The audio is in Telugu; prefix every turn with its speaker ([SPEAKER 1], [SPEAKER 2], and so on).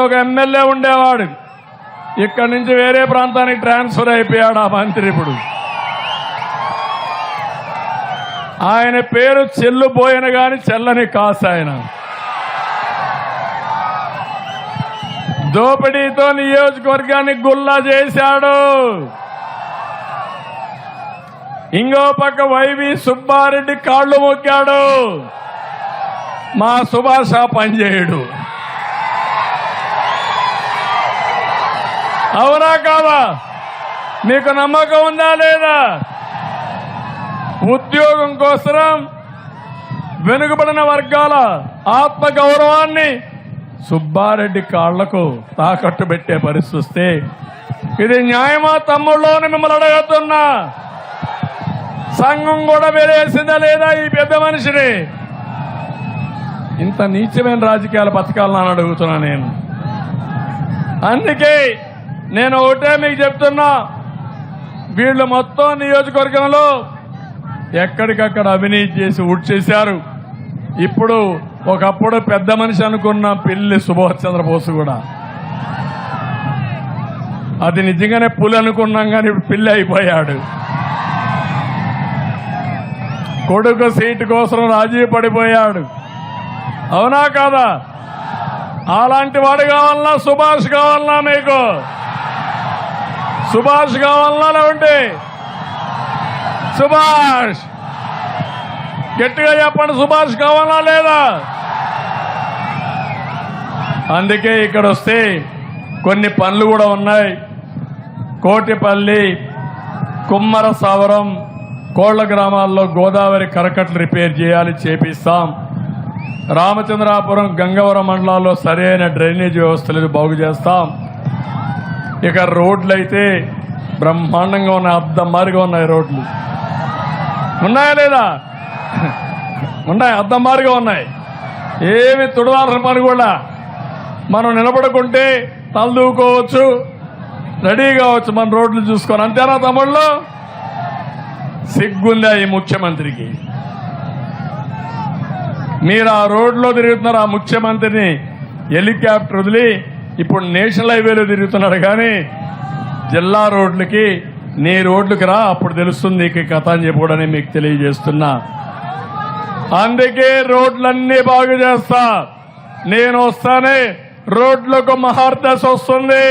[SPEAKER 1] ఒక ఎమ్మెల్యే ఉండేవాడు. ఇక్కడి నుంచి వేరే ప్రాంతానికి ట్రాన్స్ఫర్ అయిపోయాడు ఆ మంత్రి ఇప్పుడు. ఆయన పేరు చెల్లు పోయిన గాని చెల్లని కాసు ఆయన. దోపిడీతో నియోజకవర్గాన్ని గుల్లా చేశాడు. ఇంకో పక్క వైవి సుబ్బారెడ్డి కాళ్ళు మొక్కాడు. మా సుభాష పనిచేయడు. అవునా కాదా మీకు నమ్మకం ఉందా లేదా? ఉద్యోగం కోసం వెనుకబడిన వర్గాల ఆత్మగౌరవాన్ని సుబ్బారెడ్డి కాళ్ళకు తాకట్టు పెట్టే పరిస్థితి వస్తే ఇది న్యాయమా తమ్ముళ్ళోని మిమ్మల్ని అడగతున్నా. సంఘం కూడా వేరేసిందా లేదా ఈ పెద్ద మనిషిని? ఇంత నీచమైన రాజకీయాల బతకాలని అడుగుతున్నా నేను. అందుకే నేను ఒకటే మీకు చెప్తున్నా. వీళ్ళు మొత్తం నియోజకవర్గంలో ఎక్కడికక్కడ అవినీతి చేసి ఉడ్చేశారు ఇప్పుడు ఒకప్పుడు పెద్ద మనిషి అనుకున్న పిల్లి సుభాష్ చంద్రబోస్ కూడా. అది నిజంగానే పులి అనుకున్నాం కానీ ఇప్పుడు పిల్లి అయిపోయాడు. కొడుకు సీటు కోసం రాజీ పడిపోయాడు. అవునా కాదా? అలాంటి వాడు కావాలన్నా సుభాష్ కావాలన్నా మీకు? సుభాష్ కావాలన్నా ఉంటే. సుభాష్! గట్టిగా చెప్పండి సుభాష్ కావాలా లేదా? అందుకే ఇక్కడ వస్తే కొన్ని పనులు కూడా ఉన్నాయి. కోటిపల్లి కుమ్మర సవరం కోళ్ళ గ్రామాల్లో గోదావరి కరకట్లు రిపేర్ చేయాలి చేపిస్తాం. రామచంద్రాపురం గంగవరం మండలాల్లో సరైన డ్రైనేజ్ వ్యవస్థ లేదు బాగు చేస్తాం. ఇక రోడ్లు అయితే బ్రహ్మాండంగా ఉన్నాయి అద్దం మారిగా ఉన్నాయి రోడ్లు. ఉన్నాయా లేదా? ఉన్నాయి అద్దం మారిగా ఉన్నాయి. ఏమి తుడవాల్సిన పని కూడా. మనం నిలబడుకుంటే తలదూకోవచ్చు రెడీ కావచ్చు మన రోడ్లు చూసుకొని. అంతేనా తమ్ముళ్ళు? సిగ్గుందా ఈ ముఖ్యమంత్రికి? మీరు ఆ రోడ్లో తిరుగుతున్నారు ఆ ముఖ్యమంత్రిని హెలికాప్టర్ వదిలి ఇప్పుడు నేషనల్ హైవేలో తిరుగుతున్నాడు కానీ జిల్లా రోడ్లకి నీ రోడ్లకు రా అప్పుడు తెలుస్తుంది ఇక కథ అని చెప్పకూడని మీకు తెలియజేస్తున్నా. అందుకే రోడ్లన్నీ బాగు చేస్తా. నేను వస్తానే రోడ్లకు మహార్దశ వస్తుంది.